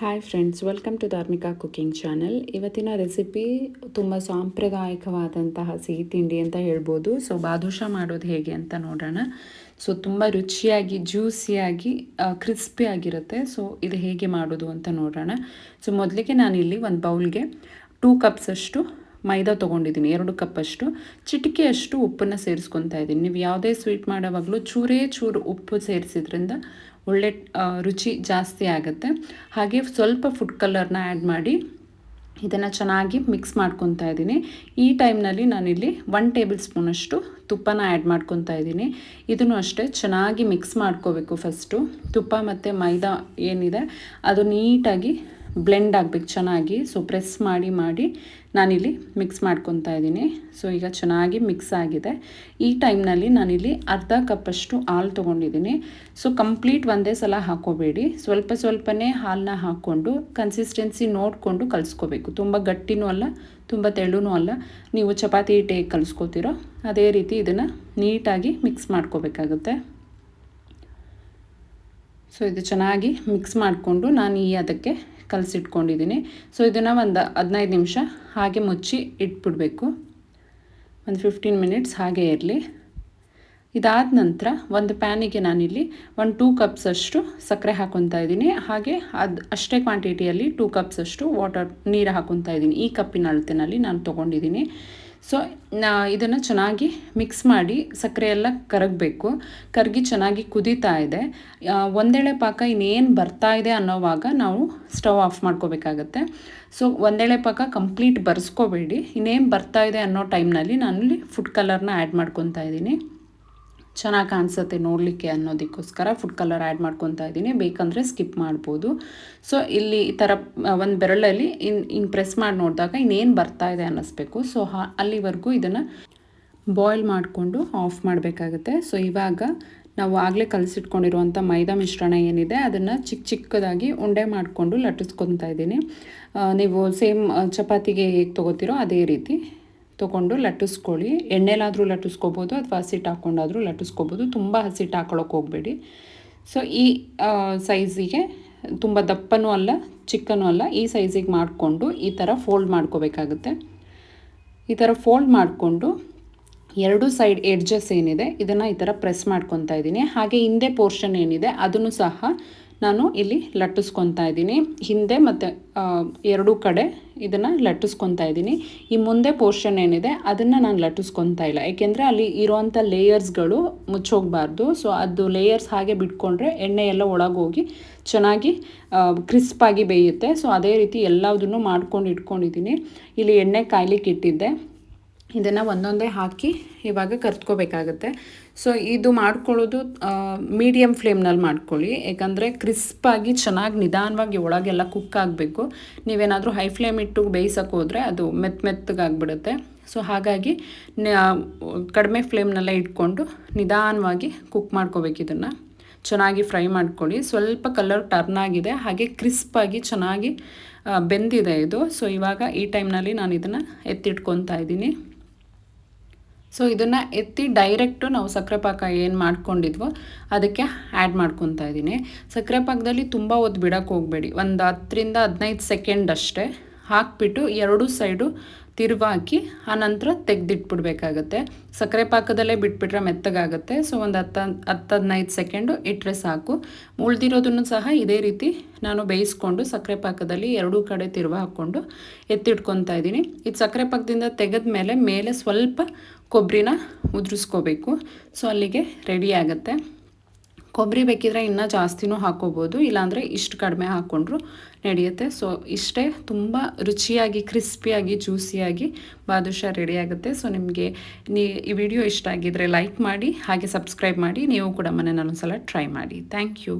Hi friends welcome to Dharmika cooking channel ಇವತ್ತಿನ recipe ತುಂಬ ಸಾಂಪ್ರದಾಯಿಕವಾದಂತಹ ಸಿಹಿ ತಿಂಡಿ ಅಂತ ಹೇಳ್ಬೋದು. ಸೊ ಬಾದುಷಾ ಮಾಡೋದು ಹೇಗೆ ಅಂತ ನೋಡೋಣ. ಸೊ ತುಂಬ ರುಚಿಯಾಗಿ ಜ್ಯೂಸಿಯಾಗಿ ಕ್ರಿಸ್ಪಿ ಆಗಿರುತ್ತೆ. ಸೊ ಇದು ಹೇಗೆ ಮಾಡೋದು ಅಂತ ನೋಡೋಣ. ಸೊ ಮೊದಲಿಗೆ ನಾನಿಲ್ಲಿ ಒಂದು ಬೌಲ್ಗೆ ಟೂ ಕಪ್ಸಷ್ಟು ಮೈದಾ ತೊಗೊಂಡಿದ್ದೀನಿ, ಎರಡು ಕಪ್ಪಷ್ಟು ಚಿಟಿಕೆಯಷ್ಟು ಉಪ್ಪನ್ನು ಸೇರಿಸ್ಕೊತಾ ಇದ್ದೀನಿ. ನೀವು ಯಾವುದೇ ಸ್ವೀಟ್ ಮಾಡೋವಾಗಲೂ ಚೂರೇ ಚೂರು ಉಪ್ಪು ಸೇರಿಸಿದ್ರಿಂದ ಒಳ್ಳೆ ರುಚಿ ಜಾಸ್ತಿ ಆಗುತ್ತೆ. ಹಾಗೆ ಸ್ವಲ್ಪ ಫುಡ್ ಕಲರ್ನ ಆ್ಯಡ್ ಮಾಡಿ ಇದನ್ನು ಚೆನ್ನಾಗಿ ಮಿಕ್ಸ್ ಮಾಡ್ಕೊತಾ ಇದ್ದೀನಿ. ಈ ಟೈಮ್ನಲ್ಲಿ ನಾನಿಲ್ಲಿ ಒನ್ ಟೇಬಲ್ ಸ್ಪೂನಷ್ಟು ತುಪ್ಪನ ಆ್ಯಡ್ ಮಾಡ್ಕೊತಾ ಇದ್ದೀನಿ. ಇದನ್ನು ಅಷ್ಟೇ ಚೆನ್ನಾಗಿ ಮಿಕ್ಸ್ ಮಾಡ್ಕೋಬೇಕು ಫಸ್ಟು ತುಪ್ಪ ಮತ್ತು ಮೈದಾ ಏನಿದೆ, ಅದು ನೀಟಾಗಿ ಬ್ಲೆಂಡ್ ಆಗಬೇಕು, ಚೆನ್ನಾಗಿ. ಸೊ ಪ್ರೆಸ್ ಮಾಡಿ ಮಾಡಿ ನಾನಿಲ್ಲಿ ಮಿಕ್ಸ್ ಮಾಡ್ಕೊತಾ ಇದ್ದೀನಿ. ಸೊ ಈಗ ಚೆನ್ನಾಗಿ ಮಿಕ್ಸ್ ಆಗಿದೆ. ಈ ಟೈಮ್ನಲ್ಲಿ ನಾನಿಲ್ಲಿ ಅರ್ಧ ಕಪ್ಪಷ್ಟು ಹಾಲು ತೊಗೊಂಡಿದ್ದೀನಿ. ಸೊ ಕಂಪ್ಲೀಟ್ ಒಂದೇ ಸಲ ಹಾಕೋಬೇಡಿ. ಸ್ವಲ್ಪ ಸ್ವಲ್ಪನೇ ಹಾಲನ್ನ ಹಾಕ್ಕೊಂಡು ಕನ್ಸಿಸ್ಟೆನ್ಸಿ ನೋಡಿಕೊಂಡು ಕಲಿಸ್ಕೋಬೇಕು. ತುಂಬ ಗಟ್ಟಿನೂ ಅಲ್ಲ, ತುಂಬ ತೆಳುನೂ ಅಲ್ಲ. ನೀವು ಚಪಾತಿ ಹಿಟ್ಟು ಹೇಗೆ ಕಲಿಸ್ಕೋತೀರೋ ಅದೇ ರೀತಿ ಇದನ್ನು ನೀಟಾಗಿ ಮಿಕ್ಸ್ ಮಾಡ್ಕೋಬೇಕಾಗುತ್ತೆ. ಸೊ ಇದು ಚೆನ್ನಾಗಿ ಮಿಕ್ಸ್ ಮಾಡಿಕೊಂಡು ನಾನು ಈ ಅದಕ್ಕೆ ಕಲಸಿಟ್ಕೊಂಡಿದ್ದೀನಿ. ಸೊ ಇದನ್ನು ಒಂದು ಹದಿನೈದು ನಿಮಿಷ ಹಾಗೆ ಮುಚ್ಚಿ ಇಟ್ಬಿಡಬೇಕು. ಒಂದು ಫಿಫ್ಟೀನ್ ಮಿನಿಟ್ಸ್ ಹಾಗೆ ಇರಲಿ. ಇದಾದ ನಂತರ ಒಂದು ಪ್ಯಾನಿಗೆ ನಾನಿಲ್ಲಿ ಒಂದು ಟೂ ಕಪ್ಸಷ್ಟು ಸಕ್ಕರೆ ಹಾಕೊತಾ ಇದ್ದೀನಿ. ಹಾಗೆ ಅದು ಅಷ್ಟೇ ಕ್ವಾಂಟಿಟಿಯಲ್ಲಿ ಟೂ ಕಪ್ಸಷ್ಟು ವಾಟರ್ ನೀರು ಹಾಕೊತಾ ಇದ್ದೀನಿ. ಈ ಕಪ್ಪಿನ ಅಳತೆನಲ್ಲಿ ನಾನು ತೊಗೊಂಡಿದ್ದೀನಿ. ಸೊ ನಾ ಇದನ್ನು ಚೆನ್ನಾಗಿ ಮಿಕ್ಸ್ ಮಾಡಿ ಸಕ್ಕರೆ ಎಲ್ಲ ಕರಗಬೇಕು. ಕರಗಿ ಚೆನ್ನಾಗಿ ಕುದೀತಾ ಇದೆ. ಒಂದೇಳೆ ಪಾಕ ಇನ್ನೇನು ಬರ್ತಾ ಇದೆ ಅನ್ನೋವಾಗ ನಾವು ಸ್ಟವ್ ಆಫ್ ಮಾಡ್ಕೋಬೇಕಾಗತ್ತೆ. ಸೊ ಒಂದೇಳೆ ಪಾಕ ಕಂಪ್ಲೀಟ್ ಬರ್ಸ್ಕೋಬೇಡಿ. ಇನ್ನೇನು ಬರ್ತಾ ಇದೆ ಅನ್ನೋ ಟೈಮ್ನಲ್ಲಿ ನಾನಲ್ಲಿ ಫುಡ್ ಕಲರ್ನ ಆ್ಯಡ್ ಮಾಡ್ಕೊತಾ ಇದ್ದೀನಿ. ಚೆನ್ನಾಗಿ ಕಾಣಿಸುತ್ತೆ ನೋಡಲಿಕ್ಕೆ ಅನ್ನೋದಕ್ಕೋಸ್ಕರ ಫುಡ್ ಕಲರ್ ಆ್ಯಡ್ ಮಾಡ್ಕೊತಾ ಇದ್ದೀನಿ. ಬೇಕಂದರೆ ಸ್ಕಿಪ್ ಮಾಡ್ಬೋದು. ಸೊ ಇಲ್ಲಿ ಈ ಥರ ಒಂದು ಬೆರಳಲ್ಲಿ ಇನ್ ಹಿಂಗೆ ಪ್ರೆಸ್ ಮಾಡಿ ನೋಡಿದಾಗ ಇನ್ನೇನು ಬರ್ತಾ ಇದೆ ಅನ್ನಿಸ್ಬೇಕು. ಸೊ ಹಾ, ಅಲ್ಲಿವರೆಗೂ ಇದನ್ನು ಬಾಯ್ಲ್ ಮಾಡಿಕೊಂಡು ಆಫ್ ಮಾಡಬೇಕಾಗುತ್ತೆ. ಸೊ ಇವಾಗ ನಾವು ಆಗಲೇ ಕಲಸಿಟ್ಕೊಂಡಿರುವಂಥ ಮೈದಾ ಮಿಶ್ರಣ ಏನಿದೆ, ಅದನ್ನು ಚಿಕ್ಕ ಚಿಕ್ಕದಾಗಿ ಉಂಡೆ ಮಾಡಿಕೊಂಡು ಲಟ್ಟಿಸ್ಕೊತಾ ಇದ್ದೀನಿ. ನೀವು ಸೇಮ್ ಚಪಾತಿಗೆ ಹೇಗೆ ತೊಗೋತೀರೋ ಅದೇ ರೀತಿ. ತೊಗೊಂಡು ಲಟ್ಟಿಸ್ಕೊಳ್ಳಿ. ಎಣ್ಣೆಲಾದರೂ ಲಟ್ಟಿಸ್ಕೋಬೋದು ಅಥವಾ ಹಸಿಟ್ಟು ಹಾಕ್ಕೊಂಡಾದರೂ ಲಟ್ಟಿಸ್ಕೋಬೋದು. ತುಂಬ ಹಸಿಟ್ಟು ಹಾಕೊಳ್ಳೋಕೆ ಹೋಗಬೇಡಿ. ಸೊ ಈ ಸೈಜಿಗೆ ತುಂಬ ದಪ್ಪನೂ ಅಲ್ಲ, ಚಿಕ್ಕನೂ ಅಲ್ಲ. ಈ ಸೈಜಿಗೆ ಮಾಡಿಕೊಂಡು ಈ ಥರ ಫೋಲ್ಡ್ ಮಾಡ್ಕೋಬೇಕಾಗುತ್ತೆ. ಈ ಥರ ಫೋಲ್ಡ್ ಮಾಡಿಕೊಂಡು ಎರಡು ಸೈಡ್ ಎಡ್ಜಸ್ ಏನಿದೆ, ಇದನ್ನು ಈ ಥರ ಪ್ರೆಸ್ ಮಾಡ್ಕೊತಾ ಇದ್ದೀನಿ. ಹಾಗೆ ಹಿಂದೆ ಪೋರ್ಷನ್ ಏನಿದೆ, ಅದನ್ನು ಸಹ ನಾನು ಇಲ್ಲಿ ಲಟ್ಟಿಸ್ಕೊತಾ ಇದ್ದೀನಿ. ಹಿಂದೆ ಮತ್ತು ಎರಡೂ ಕಡೆ ಇದನ್ನು ಲಟ್ಟಿಸ್ಕೊತಾ ಇದ್ದೀನಿ. ಈ ಮುಂದೆ ಪೋರ್ಷನ್ ಏನಿದೆ, ಅದನ್ನು ನಾನು ಲಟ್ಟಿಸ್ಕೊತಾ ಇಲ್ಲ. ಏಕೆಂದರೆ ಅಲ್ಲಿ ಇರೋವಂಥ ಲೇಯರ್ಸ್ಗಳು ಮುಚ್ಚೋಗಬಾರ್ದು. ಸೊ ಅದು ಲೇಯರ್ಸ್ ಹಾಗೆ ಬಿಟ್ಕೊಂಡ್ರೆ ಎಣ್ಣೆ ಎಲ್ಲ ಒಳಗೋಗಿ ಚೆನ್ನಾಗಿ ಕ್ರಿಸ್ಪಾಗಿ ಬೇಯುತ್ತೆ. ಸೊ ಅದೇ ರೀತಿ ಎಲ್ಲದನ್ನು ಮಾಡ್ಕೊಂಡು ಇಟ್ಕೊಂಡಿದ್ದೀನಿ. ಇಲ್ಲಿ ಎಣ್ಣೆ ಕಾಯ್ಲಿಕ್ಕೆ ಇಟ್ಟಿದ್ದೆ. ಇದನ್ನು ಒಂದೊಂದೇ ಹಾಕಿ ಇವಾಗ ಕರ್ತ್ಕೋಬೇಕಾಗತ್ತೆ ಸೊ ಇದು ಮಾಡ್ಕೊಳ್ಳೋದು ಮೀಡಿಯಮ್ ಫ್ಲೇಮ್ನಲ್ಲಿ ಮಾಡ್ಕೊಳ್ಳಿ. ಯಾಕಂದರೆ ಕ್ರಿಸ್ಪಾಗಿ ಚೆನ್ನಾಗಿ ನಿಧಾನವಾಗಿ ಒಳಗೆಲ್ಲ ಕುಕ್ ಆಗಬೇಕು. ನೀವೇನಾದರೂ ಹೈ ಫ್ಲೇಮ್ ಇಟ್ಟು ಬೇಯಿಸೋಕೆ ಹೋದರೆ ಅದು ಮೆತ್ತ ಮೆತ್ತಗಾಗ್ಬಿಡುತ್ತೆ. ಸೊ ಹಾಗಾಗಿ ಕಡಿಮೆ ಫ್ಲೇಮ್ನಲ್ಲೇ ಇಟ್ಕೊಂಡು ನಿಧಾನವಾಗಿ ಕುಕ್ ಮಾಡ್ಕೋಬೇಕು ಇದನ್ನು. ಚೆನ್ನಾಗಿ ಫ್ರೈ ಮಾಡ್ಕೊಳ್ಳಿ. ಸ್ವಲ್ಪ ಕಲರ್ ಟರ್ನ್ ಆಗಿದೆ. ಹಾಗೆ ಕ್ರಿಸ್ಪಾಗಿ ಚೆನ್ನಾಗಿ ಬೆಂದಿದೆ ಇದು. ಸೊ ಇವಾಗ ಈ ಟೈಮ್ನಲ್ಲಿ ನಾನು ಇದನ್ನು ಎತ್ತಿಟ್ಕೊತಾ ಇದ್ದೀನಿ. ಸೊ ಇದನ್ನು ಎತ್ತಿ ಡೈರೆಕ್ಟು ನಾವು ಸಕ್ಕರೆ ಪಾಕ ಏನು ಮಾಡ್ಕೊಂಡಿದ್ವೋ ಅದಕ್ಕೆ ಆ್ಯಡ್ ಮಾಡ್ಕೊತಾ ಇದ್ದೀನಿ. ಸಕ್ಕರೆ ಪಾಕದಲ್ಲಿ ತುಂಬ ಹೊತ್ತು ಬಿಡೋಕ್ಕೆ ಹೋಗಬೇಡಿ. ಒಂದು ಹತ್ತರಿಂದ ಹದಿನೈದು ಸೆಕೆಂಡ್ ಅಷ್ಟೇ ಹಾಕ್ಬಿಟ್ಟು ಎರಡೂ ಸೈಡು ತಿರುವಾಕಿ ನಂತರ ತೆಗೆದಿಟ್ಬಿಡ್ಬೇಕಾಗತ್ತೆ. ಸಕ್ಕರೆ ಪಾಕದಲ್ಲೇ ಬಿಟ್ಬಿಟ್ರೆ ಮೆತ್ತಗಾಗುತ್ತೆ. ಸೊ ಒಂದು ಹತ್ತು ಹತ್ತು ಹದಿನೈದು ಸೆಕೆಂಡು ಇಟ್ಟರೆ ಸಾಕು. ಉಳ್ದಿರೋದನ್ನು ಸಹ ಇದೇ ರೀತಿ ನಾನು ಬೇಯಿಸ್ಕೊಂಡು ಸಕ್ಕರೆ ಪಾಕದಲ್ಲಿ ಎರಡೂ ಕಡೆ ತಿರುವ ಹಾಕ್ಕೊಂಡು ಎತ್ತಿಟ್ಕೊತಾ ಇದ್ದೀನಿ. ಇದು ಸಕ್ಕರೆ ಪಾಕದಿಂದ ತೆಗೆದ ಮೇಲೆ ಮೇಲೆ ಸ್ವಲ್ಪ ಕೊಬ್ಬರಿನ ಉದುರಿಸ್ಕೋಬೇಕು. ಸೊ ಅಲ್ಲಿಗೆ ರೆಡಿ ಆಗುತ್ತೆ. ಕೊಬ್ಬರಿ ಬೇಕಿದ್ರೆ ಇನ್ನೂ ಜಾಸ್ತಿನೂ ಹಾಕೋಬೋದು. ಇಲ್ಲಾಂದರೆ ಇಷ್ಟು ಕಡಿಮೆ ಹಾಕ್ಕೊಂಡ್ರು ನಡೆಯುತ್ತೆ. ಸೊ ಇಷ್ಟೇ ತುಂಬ ರುಚಿಯಾಗಿ ಕ್ರಿಸ್ಪಿಯಾಗಿ ಜ್ಯೂಸಿಯಾಗಿ ಬಾದುಷಾ ರೆಡಿ ಆಗುತ್ತೆ. ಸೊ ನಿಮಗೆ ನೀ, ಈ ವಿಡಿಯೋ ಇಷ್ಟ ಆಗಿದ್ದರೆ ಲೈಕ್ ಮಾಡಿ, ಹಾಗೆ ಸಬ್ಸ್ಕ್ರೈಬ್ ಮಾಡಿ. ನೀವು ಕೂಡ ಮನೇಲಿ ಒಂದ್ಸಲ ಟ್ರೈ ಮಾಡಿ. Thank you